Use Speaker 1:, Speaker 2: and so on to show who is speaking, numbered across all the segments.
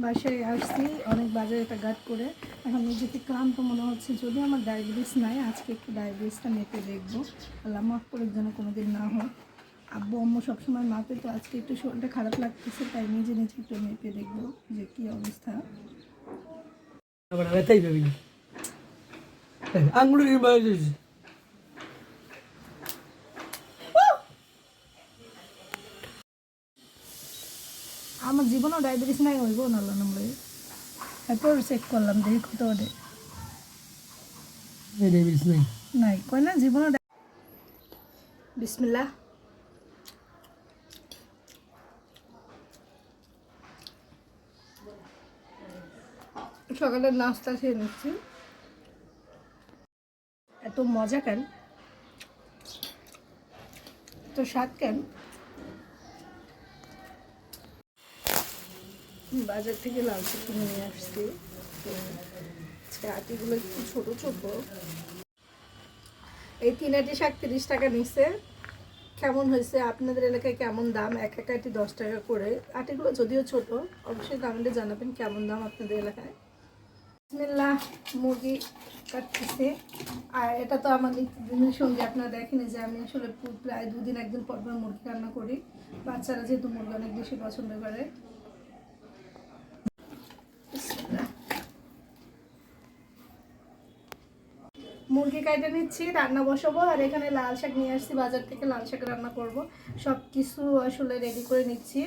Speaker 1: বাসায় আসছি, অনেক বাজারে গাট করে এখন নিজেকে ক্লান্ত মনে হচ্ছে, যদি আমার ডায়াবেটিস নাই, আজকে একটু ডায়াবেটিসটা মেপে দেখব। আল্লাহ মাফ করে যেন কোনোদিন না হয়। আব্বু, আম্মু সবসময় মাপে, তো আজকে একটু শরীরটা খারাপ লাগতেছে, তাই নিজে নিজে একটু মেপে দেখব যে কী অবস্থা।
Speaker 2: আঙুলের
Speaker 1: আমার জীবনেও ডায়াবেটিস নাই হইব না আল্লাহ নম্বরে তারপর চেক করলাম দেখি কত ওঠে।
Speaker 2: ডায়াবেটিস নাই।
Speaker 1: নাই কই না জীবনও বিসমিল্লাহ। সকালের নাস্তা খেয়ে নিচ্ছি। এত মজা কেন? তো স্বাদ কেন? বাজার থেকে লাল কিনে নিয়ে আসছি। আটিগুলো একটু ছোট ছোট। এই তিন আটি শাক তিরিশ টাকা নিচ্ছে কেমন হয়েছে? আপনাদের এলাকায় কেমন দাম? এক এক আটি দশ টাকা করে। আটিগুলো যদিও ছোট, অবশ্যই কমেন্টে জানাবেন কেমন দাম আপনাদের এলাকায়। বিসমিল্লাহ, মুরগি কাটতেছে। আর এটা তো আমার নিত্যদিনের সঙ্গে, আপনারা দেখেন যে আমি আসলে প্রায় দুদিন একদিন পর পর মুরগি রান্না করি। বাচ্চারা যেহেতু মুরগি অনেক বেশি পছন্দ করে। মুরগি কাইটে নিচ্ছি রান্না বসাবো আর এখানে লাল শাক নিয়ে আসছি বাজার থেকে লাল শাক রান্না করব। সব কিছু আসলে রেডি করে নিচ্ছি।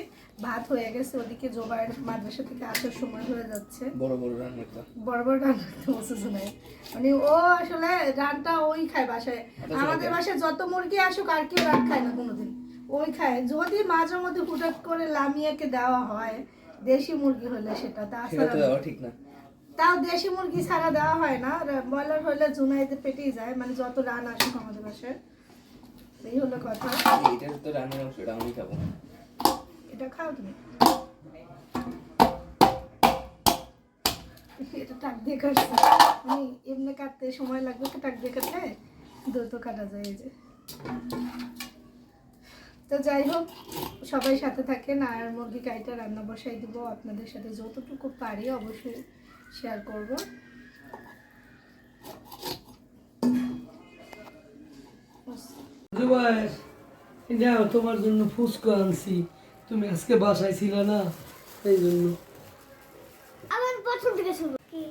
Speaker 1: ভাত হয়ে গেছে ওদিকে জোবাইয়ের মাদ্রাসা থেকে আসার সময় হয়ে যাচ্ছে।
Speaker 3: বড় বড় রান্নাটা
Speaker 1: বড় বড় রান্না করতে নাই মানে ও আসলে রানটা ওই খায় বাসায়। আমাদের বাসায় যত মুরগি আসুক আর কেউ রান খায় না কোনোদিন। ওই খায়। যদি মাঝে মধ্যে হুটাট করে লামিয়াকে দেওয়া হয় দেশি মুরগি হলে সেটা তাছাড়া
Speaker 3: তো দেওয়া ঠিক না।
Speaker 1: তাও দেশি মুরগি ছাড়া দেওয়া হয় না। ব্রয়লার হলে জুনাইতে পেটেই যায় মানে যত রান আসুক আমাদের বাসায় এই হলো কথা।
Speaker 3: এইটার তো রান্নার অংশটা আমি খাব।
Speaker 1: এটা খাও তুমি। এটা টাক দিয়ে কাটছে। মানে এমনি কাটতে সময় লাগবে তো টাক দিয়ে কাটলে দ্রুত কাটা যায় এই যে। তো যাই হোক সবাই সাথে থাকেন আর মুরগি কাইটা রান্না বসাই দিব। আপনাদের সাথে যতটুকু পারি অবশ্যই শেয়ার করব।
Speaker 2: নাও তোমার জন্য ফুচকা আনছি। তুমি আজকে বাসায় ছিল না এই জন্য।
Speaker 4: আমার প্রথম থেকে শুরু। কি?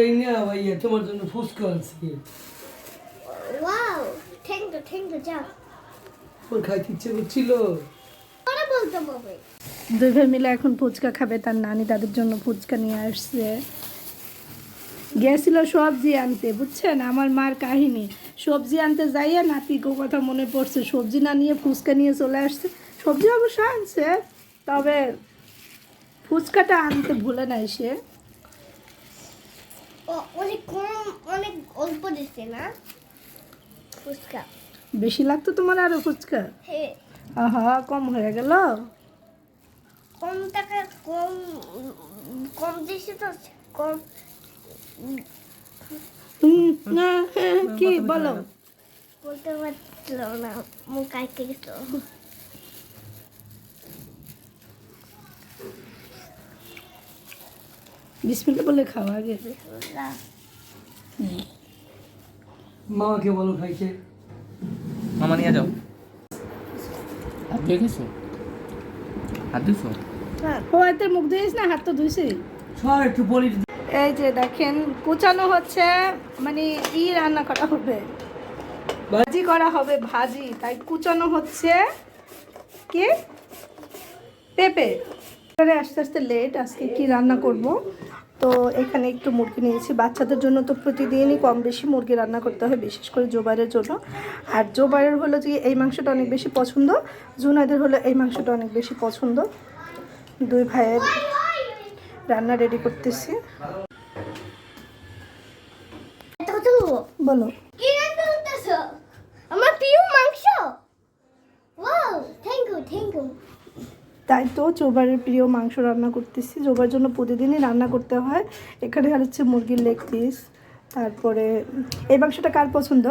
Speaker 2: এই না ভাইয়া তোমার জন্য ফুচকা আনছি।
Speaker 4: Wow thank you thank you যাও।
Speaker 2: তোর খাইতে ইচ্ছে করছিল?
Speaker 4: পরে বলতে হবে।
Speaker 1: দুই ভাই মিলে এখন ফুচকা খাবে তার নানি তাদের জন্য ফুচকা নিয়ে আসছে। গেছিল সবজি আনতে বুঝছেন? আমার মার কাহিনী। সবজি আনতে যাইয়া নাতিকে কথা মনে পড়ছে। সবজি না নিয়ে ফুচকা নিয়ে চলে আসছে। সবজি অবশ্য আনছে তবে ফুচকাটা আনতে ভুলে নাই সে।
Speaker 4: ও অনেক কম অনেক অল্প দিচ্ছে না? ফুচকা।
Speaker 1: বেশি লাগতো তোমার আরও ফুচকা? আহা কম হয়ে গেল।
Speaker 4: কম টাকা কম কম দিচ্ছে তো কম
Speaker 1: না কি বলো
Speaker 4: বলতে পারছিল না মুখ আইতে গেছিল
Speaker 1: বিসমিল্লা বলে খাওয়া আগে।
Speaker 2: মামাকে বলো খাইতে
Speaker 3: মামা নিয়ে যাও। হাত ধুয়ে গেছো হাত ধুয়েছো
Speaker 1: ও এতে মুখ ধুইস না হাত তো ধুইছি।
Speaker 2: একটু বলি
Speaker 1: এই যে দেখেন, কুচানো হচ্ছে মানে ই রান্না করা হবে। ভাজি করা হবে ভাজি, তাই কুচানো হচ্ছে কি? পেঁপে। আস্তে আস্তে লেট আজকে কি রান্না করব? তো এখানে একটু মুরগি নিয়েছি। বাচ্চাদের জন্য তো প্রতিদিনই কম বেশি মুরগি রান্না করতে হয়, বিশেষ করে জোবাইরের জন্য। আর জোবাইরের হলো যে এই মাংসটা অনেক বেশি পছন্দ, জুনাইদের হলো এই মাংসটা অনেক বেশি পছন্দ। দুই ভাইয়ের রান্না রেডি করতেছি। বলো।
Speaker 4: কি রান্না করতেছো? আমার প্রিয় মাংস। Wow thank you thank you
Speaker 1: তাই তো জোবারের প্রিয় মাংস রান্না করতেছি। জোবার জন্য প্রতিদিনই রান্না করতে হয়। এখানে আর হচ্ছে মুরগির লেগ পিস তারপরে এই মাংসটা কার পছন্দ?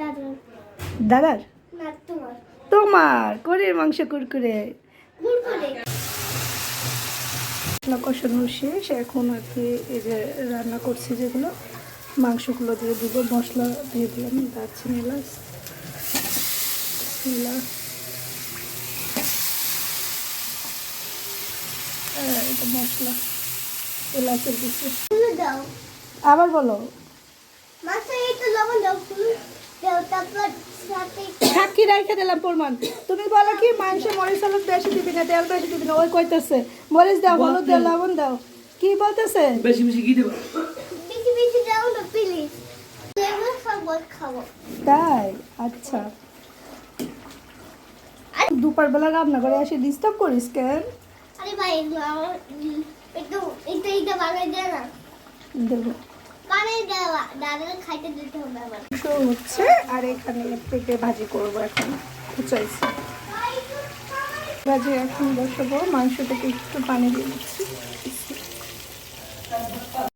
Speaker 4: দাদা
Speaker 1: দাদার?
Speaker 4: না তোমার।
Speaker 1: তোমার করে মাংস কুরকুরে। কষানো শেষ। এখন আর কি এই যে রান্না করছি যেগুলো। মাংসগুলো দিয়ে দিব মশলা দিয়ে দিলাম দারচিনি এলাচ এলাচ এটা মশলা এলাচের দিচ্ছি
Speaker 4: দাও।
Speaker 1: আবার বলো। সাক্ষী রাইখে দিলাম প্রমাণ। তুমি বলো কি মাংস মরিচ হলুদ বেশি দিবি না তেল বেশি দিবি না? ওই কইতেছে মরিচ দাও হলুদ দাও লবণ দাও। কি বলতেছে?
Speaker 2: বেশি বেশি কি দেবা।
Speaker 4: প্লিজ। খাব।
Speaker 1: তাই? আচ্ছা। দুপুরবেলা রান্না করে এসে ডিস্টার্ব করিস কেন?
Speaker 4: আরে ভাই একটু একটু বানাই দেয় না।
Speaker 1: দেবো।
Speaker 4: বানাই দেওয়া দাদা খাইতে দিতে হবে
Speaker 1: হচ্ছে আর এখানে পেঁপে ভাজি করব এখন। কুচাইছি ভাজি এখন বসাবো মাংসটাকে একটু পানি দিয়ে দিচ্ছি।